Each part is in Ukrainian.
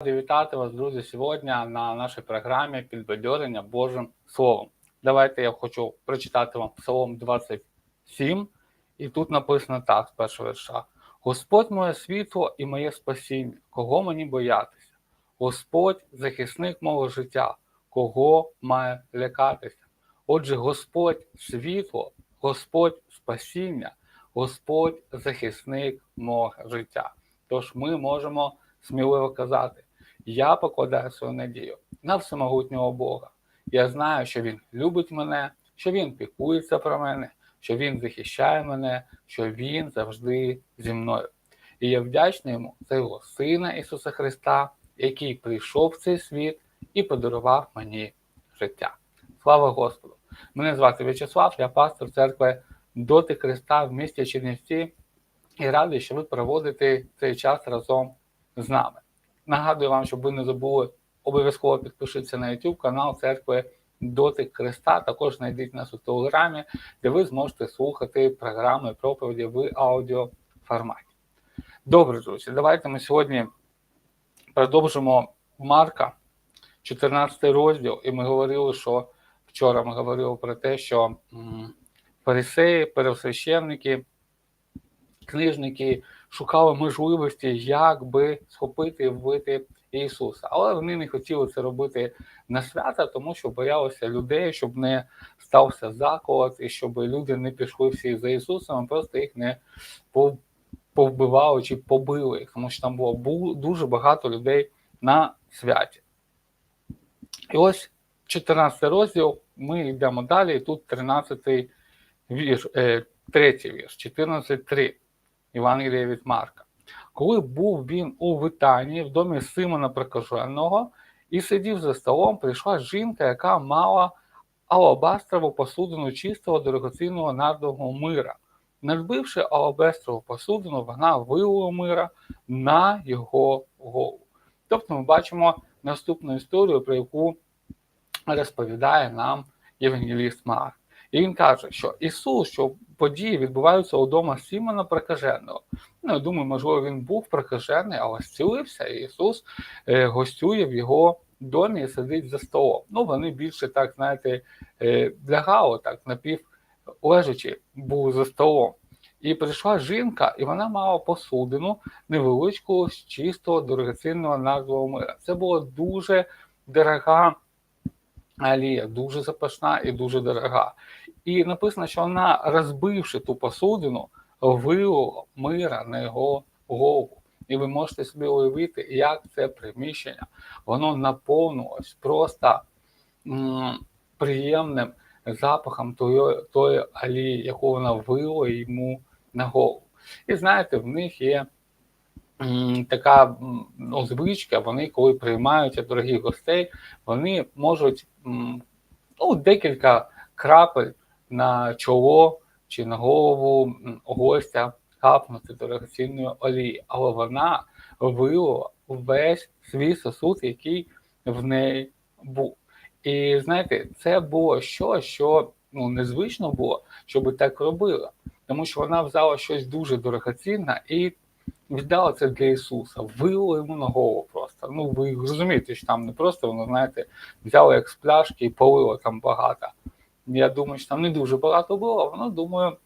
Ради вітати вас, друзі, сьогодні на нашій програмі підбадьорення Божим Словом. Давайте я хочу прочитати вам Псалом 27, і тут написано так з першого верша. Господь моє світло і моє спасіння, кого мені боятися? Господь захисник мого життя, кого має лякатися? Отже, Господь світло, Господь спасіння, Господь захисник мого життя. Тож ми можемо сміливо казати: я покладаю свою надію на всемогутнього Бога. Я знаю, що Він любить мене, що Він піклується про мене, що Він захищає мене, що Він завжди зі мною. І я вдячний йому за його Сина Ісуса Христа, який прийшов в цей світ і подарував мені життя. Слава Господу! Мене звати В'ячеслав, я пастор церкви Доти Христа в місті Чернівці і радий, що ви проводите цей час разом з нами. Нагадую вам, щоб ви не забули, обов'язково підпишіться на YouTube канал церкви Дотик Христа. Також знайдіть нас у телеграмі, де ви зможете слухати програми проповіді в аудіоформаті. Добре, друзі, давайте ми сьогодні продовжимо Марка, 14 розділ, і ми говорили, що вчора ми говорили про те, що фарисеї, пересвященники, книжники шукали можливості, як би схопити і вбити Ісуса. Але вони не хотіли це робити на свята, тому що боялися людей, щоб не стався заколот, і щоб люди не пішли всі за Ісусом, а просто їх не повбивали чи побили, тому що там було дуже багато людей на святі. І ось 14 розділ, ми йдемо далі, і тут 13 вірш, е, третій вірш, 14.3. Євангелія від Марка. Коли був він у Витанії, в домі Симона Прокаженого, і сидів за столом, прийшла жінка, яка мала алабастрову посудину чистого дорогоцінного нардового мира. Надбивши алабастрову посудину, вона вилила мира на його голову. Тобто ми бачимо наступну історію, про яку розповідає нам Євангеліст Марк. І він каже, що Ісус, що події відбуваються удома Сімона Прокаженого. Ну, я думаю, можливо, він був прокажений, але зцілився, і Ісус е, гостює в його домі і сидить за столом. Ну, вони більше так, знаєте, е, лягали так, напів лежачи, був за столом. І прийшла жінка, і вона мала посудину невеличку з чистого дорогоцінного назвого мира. Це була дуже дорога алія, дуже запашна і дуже дорога. І написано, що вона, розбивши ту посудину, вилила мира на його голову. І ви можете собі уявити, як це приміщення, воно наповнилось просто м, приємним запахом тої, тої алії, яку вона вила йому на голову. І знаєте, в них є така ну, звичка, вони, коли приймають дорогих гостей, вони можуть ну, декілька крапель на чоло чи на голову гостя капнути дорогоцінної олії, але вона вилила весь свій сосуд, який в неї був. І знаєте, це було щось, що ну, незвично було, щоб так робила. Тому що вона взяла щось дуже дорогоцінне і віддала це для Ісуса, вилила йому на голову просто. Ну, ви розумієте, що там не просто воно, знаєте, взяла як з пляшки і полила там багато. Я думаю, що там не дуже багато було, воно думаю,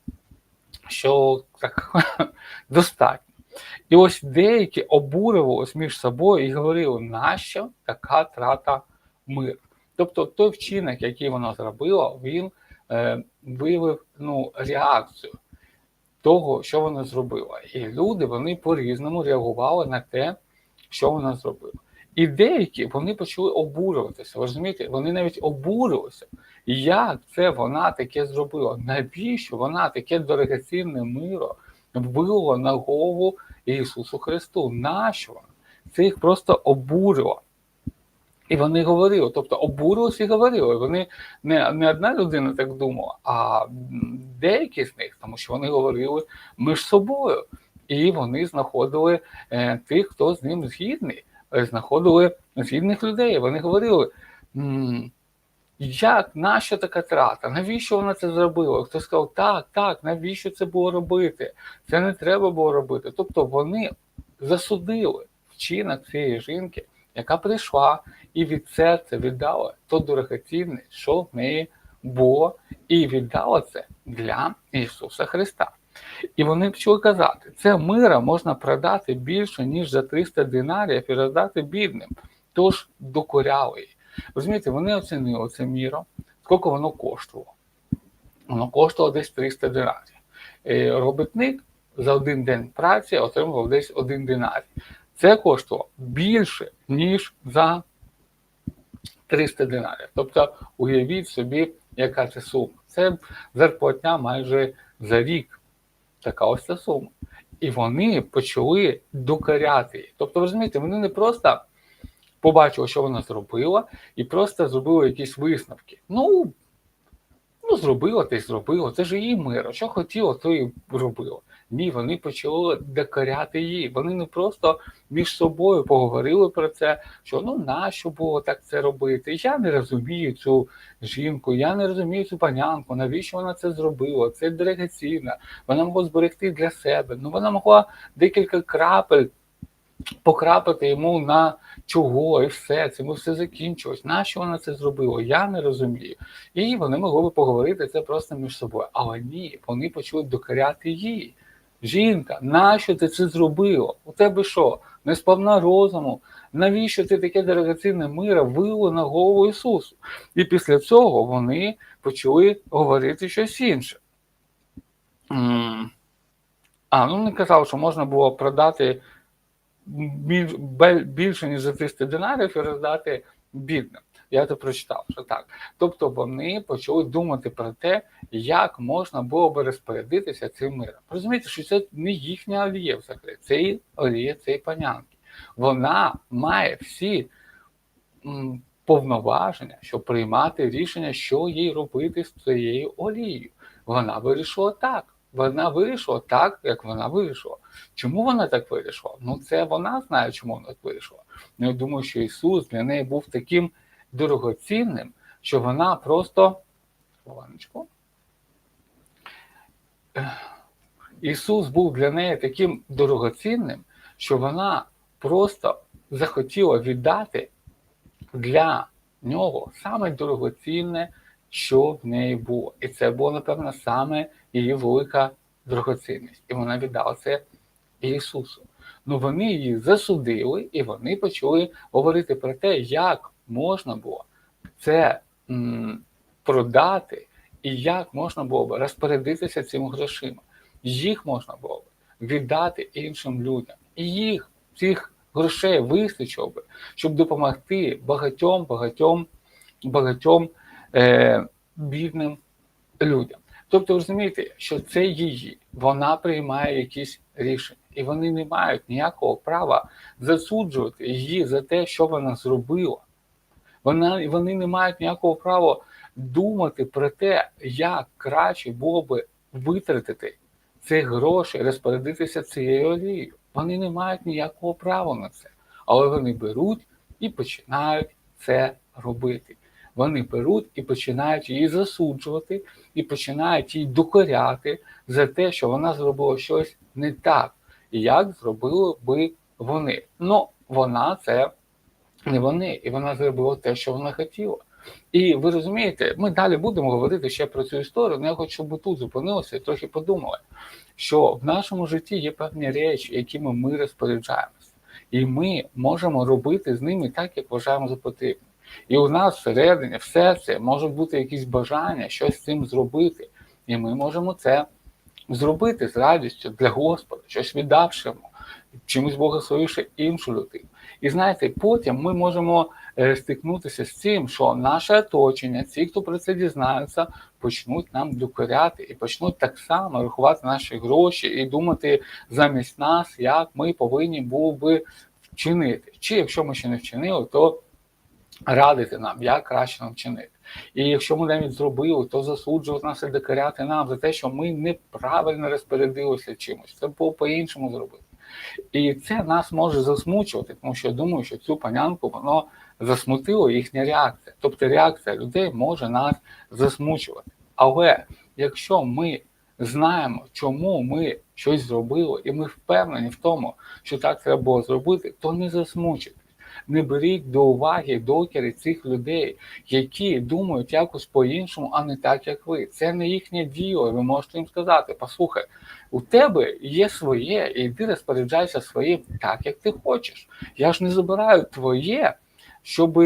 що так достатньо. І ось деякі обурювалися між собою і говорили, нащо така трата миру. Тобто той вчинок, який вона зробила, він е, виявив ну, реакцію того, що вона зробила. І люди вони по-різному реагували на те, що вона зробила. І деякі вони почали обурюватися. розумієте, вони навіть обурилися. Як це вона таке зробила? Навіщо вона таке дорогоцінне миро вбила на голову Ісусу Христу? Нащо вона? Це їх просто обурило. І вони говорили, тобто обурилися і говорили. Вони не не одна людина так думала, а деякі з них, тому що вони говорили між собою, і вони знаходили е, тих, хто з ним згідний, е, знаходили згідних людей. Вони говорили. Як, нащо така трата? Навіщо вона це зробила? Хтось сказав, так, так, навіщо це було робити? Це не треба було робити. Тобто вони засудили вчинок цієї жінки яка прийшла і від серця віддала то дорогоцінне, що в неї було, і віддала це для Ісуса Христа. І вони почали казати, це мира можна продати більше, ніж за 300 динарів і роздати бідним. Тож докоряли її. Розумієте, вони оцінили це міро, скільки воно коштувало. Воно коштувало десь 300 динарів. Е, Робітник за один день праці отримував десь один динарій. Це коштувало більше, ніж за 300 динарів. Тобто, уявіть собі, яка це сума. Це зарплатня майже за рік. Така ось ця сума. І вони почали докоряти її. Тобто, розумієте, вони не просто побачили, що вона зробила, і просто зробили якісь висновки. Ну, ну зробила, та й зробила. Це ж її мир. Що хотіло, то і робила. Ні, вони почали докоряти її. Вони не просто між собою поговорили про це, що ну нащо було так це робити. Я не розумію цю жінку, я не розумію цю панянку, навіщо вона це зробила? Це дорогоцінно. Вона могла зберегти для себе. Ну вона могла декілька крапель покрапати йому на чого і все. Цим все закінчилось. Нащо вона це зробила? Я не розумію. І вони могли би поговорити це просто між собою. Але ні, вони почали докоряти їй. Жінка, нащо ти це зробила? У тебе що? Не сповна розуму? Навіщо ти таке дорогоцінне мира вило на голову Ісусу? І після цього вони почали говорити щось інше. А, ну не казав, що можна було продати більше, ніж за 300 динарів і роздати бідним. Я це прочитав, що так. Тобто вони почали думати про те, як можна було би розпорядитися цим миром. Розумієте, що це не їхня олія взагалі, це олія цієї панянки. Вона має всі повноваження, щоб приймати рішення, що їй робити з цією олією. Вона вирішила так. Вона вирішила так, як вона вирішила. Чому вона так вирішила? Ну, це вона знає, чому вона так вирішила. Ну, я думаю, що Ісус для неї був таким дорогоцінним, що вона просто. Хвилиночку. Ісус був для неї таким дорогоцінним, що вона просто захотіла віддати для нього саме дорогоцінне, що в неї було. І це було, напевно, саме її велика дорогоцінність. І вона віддала це Ісусу. Ну вони її засудили, і вони почали говорити про те, як можна було це м, продати, і як можна було б розпорядитися цими грошима. Їх можна було б віддати іншим людям. І їх цих грошей вистачило би, щоб допомогти багатьом, багатьом, багатьом е, бідним людям. Тобто, розумієте, що це її, вона приймає якісь рішення, і вони не мають ніякого права засуджувати її за те, що вона зробила. Вона, вони не мають ніякого права думати про те, як краще було би витратити ці гроші, розпорядитися цією олією. Вони не мають ніякого права на це. Але вони беруть і починають це робити. Вони беруть і починають її засуджувати, і починають їй докоряти за те, що вона зробила щось не так, як зробили би вони. Ну, вона це не вони, і вона зробила те, що вона хотіла. І ви розумієте, ми далі будемо говорити ще про цю історію, але я хочу, щоб тут зупинилися і трохи подумали, що в нашому житті є певні речі, якими ми розпоряджаємося, і ми можемо робити з ними так, як вважаємо за потрібне. І у нас всередині, в серці можуть бути якісь бажання щось з цим зробити. І ми можемо це зробити з радістю для Господа, щось віддавши йому, чимось благословивши іншу людину. І знаєте, потім ми можемо е, стикнутися з цим, що наше оточення, ті, хто про це дізнаються, почнуть нам докоряти і почнуть так само рахувати наші гроші і думати замість нас, як ми повинні були би вчинити. Чи якщо ми ще не вчинили, то радити нам, як краще нам вчинити. І якщо ми навіть зробили, то засуджувати нас і докоряти нам за те, що ми неправильно розпорядилися чимось. Це було по-іншому зробити. І це нас може засмучувати, тому що я думаю, що цю панянку воно засмутило їхня реакція. Тобто реакція людей може нас засмучувати. Але якщо ми знаємо, чому ми щось зробили, і ми впевнені в тому, що так треба було зробити, то не засмучуйтесь. Не беріть до уваги докери цих людей, які думають якось по-іншому, а не так, як ви. Це не їхнє діло. Ви можете їм сказати: послухай, у тебе є своє, і ти розпоряджайся своїм так, як ти хочеш. Я ж не забираю твоє, щоб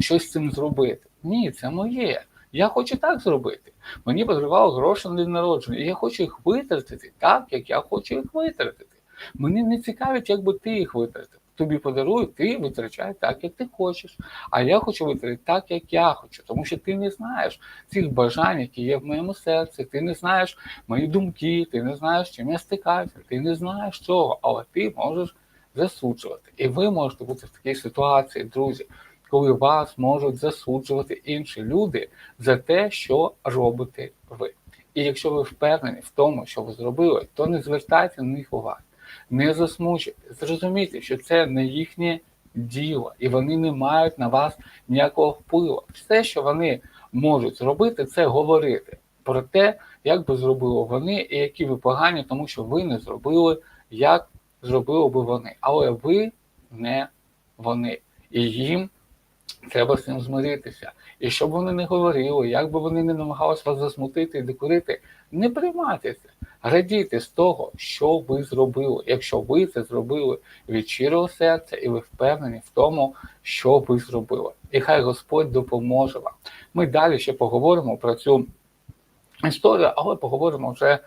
щось з цим зробити. Ні, це моє. Я хочу так зробити. Мені подарували гроші на день народження, і я хочу їх витратити так, як я хочу їх витратити. Мені не цікавить, як би ти їх витратив. Тобі подарують, ти витрачай так, як ти хочеш. А я хочу витратити так, як я хочу, тому що ти не знаєш цих бажань, які є в моєму серці. Ти не знаєш мої думки, ти не знаєш, чим я стикаюся, ти не знаєш цього, але ти можеш засуджувати. І ви можете бути в такій ситуації, друзі, коли вас можуть засуджувати інші люди за те, що робите ви. І якщо ви впевнені в тому, що ви зробили, то не звертайте на них уваги, не засмучуйте. Зрозумійте, що це не їхнє діло, і вони не мають на вас ніякого впливу. Все, що вони можуть зробити, це говорити про те, як би зробили вони, і які ви погані, тому що ви не зробили, як зробили би вони. Але ви не вони. І їм треба з цим змиритися. І щоб вони не говорили, як би вони не намагалися вас засмутити і декорити, не приймайте це. Радійте з того, що ви зробили. Якщо ви це зробили від щирого серця, і ви впевнені в тому, що ви зробили. І хай Господь допоможе вам. Ми далі ще поговоримо про цю історію, але поговоримо вже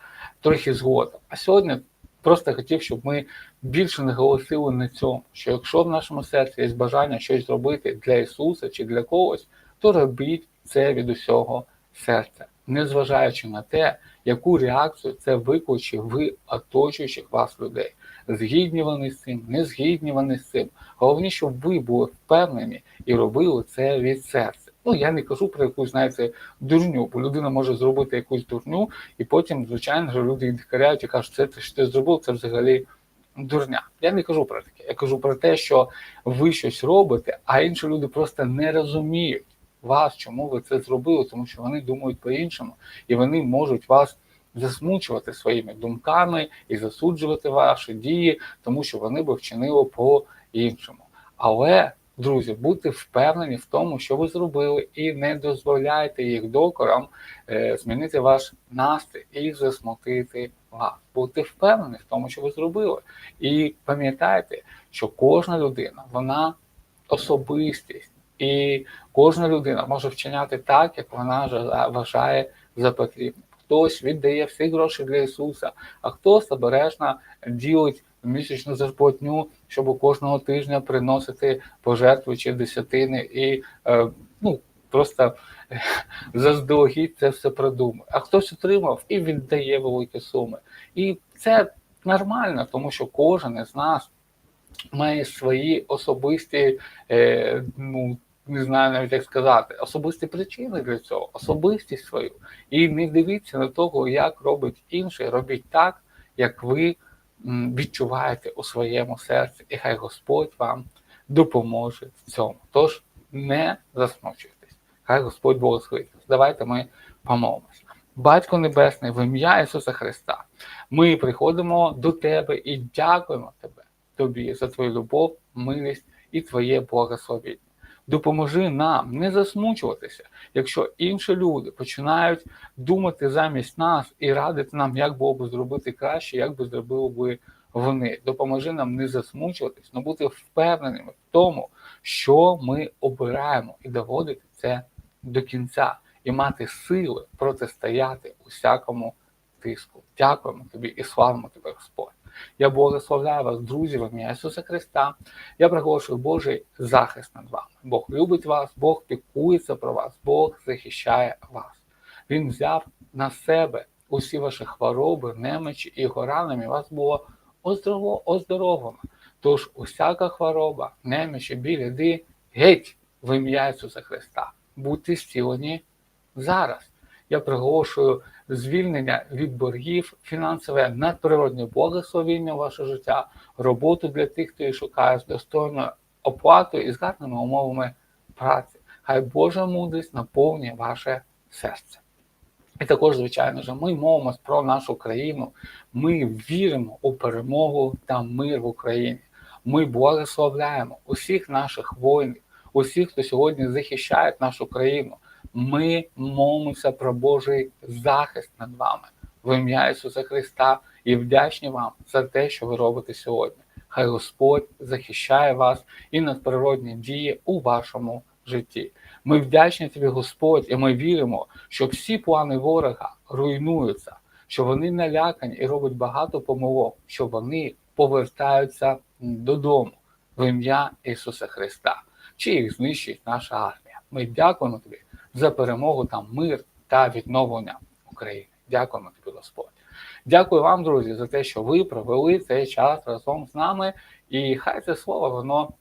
трохи згодом. А сьогодні просто хотів, щоб ми більше наголосили на цьому, що якщо в нашому серці є бажання щось зробити для Ісуса чи для когось, то робіть це від усього серця, незважаючи на те, яку реакцію це викличе в оточуючих вас людей. Згідні вони з цим, не згідні вони з цим. Головне, щоб ви були впевнені і робили це від серця. Ну я не кажу про якусь, знаєте, дурню, бо людина може зробити якусь дурню, і потім, звичайно, люди дикаряють і кажуть, це ти що ти зробив, це взагалі дурня. Я не кажу про таке. Я кажу про те, що ви щось робите, а інші люди просто не розуміють вас, чому ви це зробили, тому що вони думають по-іншому, і вони можуть вас засмучувати своїми думками і засуджувати ваші дії, тому що вони би вчинили по-іншому. Але, друзі, будьте впевнені в тому, що ви зробили, і не дозволяйте їх докорам е, змінити ваш настрій і засмутити вас. Будьте впевнені в тому, що ви зробили. І пам'ятайте, що кожна людина, вона особистість, і кожна людина може вчиняти так, як вона вважає за потрібне. Хтось віддає всі гроші для Ісуса, а хтось обережно ділить місячну зарплатню, щоб кожного тижня приносити пожертви чи десятини, і е, ну просто е, заздалегідь це все продумує. А хтось отримав і віддає великі суми. І це нормально, тому що кожен із нас має свої особисті, е, ну не знаю навіть як сказати, особисті причини для цього, особистість свою. І не дивіться на того, як робить інший, робіть так, як ви відчуваєте у своєму серці, і хай Господь вам допоможе в цьому. Тож не засмучуйтесь. Хай Господь благословить. вас. Давайте ми помолимось. Батько Небесний, в ім'я Ісуса Христа, ми приходимо до Тебе і дякуємо Тебе, Тобі за Твою любов, милість і Твоє благословіння. Допоможи нам не засмучуватися, якщо інші люди починають думати замість нас і радити нам, як було б зробити краще, як би зробили би вони. Допоможи нам не засмучуватись, але бути впевненими в тому, що ми обираємо, і доводити це до кінця, і мати сили протистояти усякому тиску. Дякуємо тобі і славимо тебе, Господь. Я благословляю вас, друзі, в ім'я Ісуса Христа. Я приголошую Божий захист над вами. Бог любить вас, Бог піклується про вас, Бог захищає вас. Він взяв на себе усі ваші хвороби, немочі і його ранами вас було оздоровлено. Тож усяка хвороба, немічі, біль, іди геть в ім'я Ісуса Христа. Будьте зцілені зараз. Я приголошую звільнення від боргів, фінансове надприродне благословіння в ваше життя, роботу для тих, хто її шукає з достойною оплатою і з гарними умовами праці. Хай Божа мудрість наповнює ваше серце. І також, звичайно ж, ми мовимось про нашу країну. Ми віримо у перемогу та мир в Україні. Ми благословляємо усіх наших воїнів, усіх, хто сьогодні захищає нашу країну. Ми молимося про Божий захист над вами в ім'я Ісуса Христа і вдячні вам за те, що ви робите сьогодні. Хай Господь захищає вас і надприродні дії у вашому житті. Ми вдячні тобі, Господь, і ми віримо, що всі плани ворога руйнуються, що вони налякані і роблять багато помилок, що вони повертаються додому в ім'я Ісуса Христа, чи їх знищить наша армія. Ми дякуємо тобі за перемогу та мир та відновлення України. Дякуємо тобі, Господь. Дякую вам, друзі, за те, що ви провели цей час разом з нами. І хай це слово воно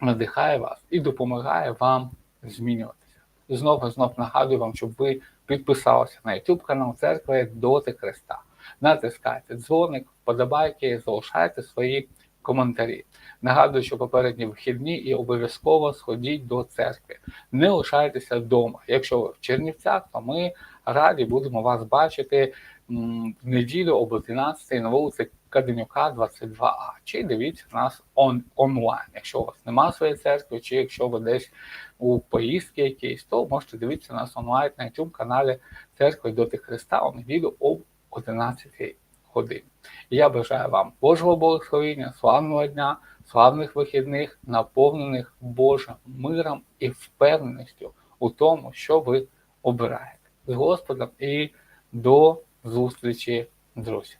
надихає вас і допомагає вам змінюватися. Знову і знов нагадую вам, щоб ви підписалися на YouTube канал Церкви Доти Христа. Натискайте дзвоник, вподобайки, залишайте свої коментарі. Нагадую, що попередні вихідні і обов'язково сходіть до церкви. Не лишайтеся вдома. Якщо ви в Чернівцях, то ми раді будемо вас бачити в неділю об 11 на вулиці Каденюка, 22А. Чи дивіться нас он онлайн. Якщо у вас немає своєї церкви, чи якщо ви десь у поїздці якійсь, то можете дивитися нас онлайн на YouTube каналі Церкви Доти Христа у неділю об 11 .00 годин. Я бажаю вам Божого благословення, славного дня, славних вихідних, наповнених Божим миром і впевненістю у тому, що ви обираєте. З Господом і до зустрічі, друзі!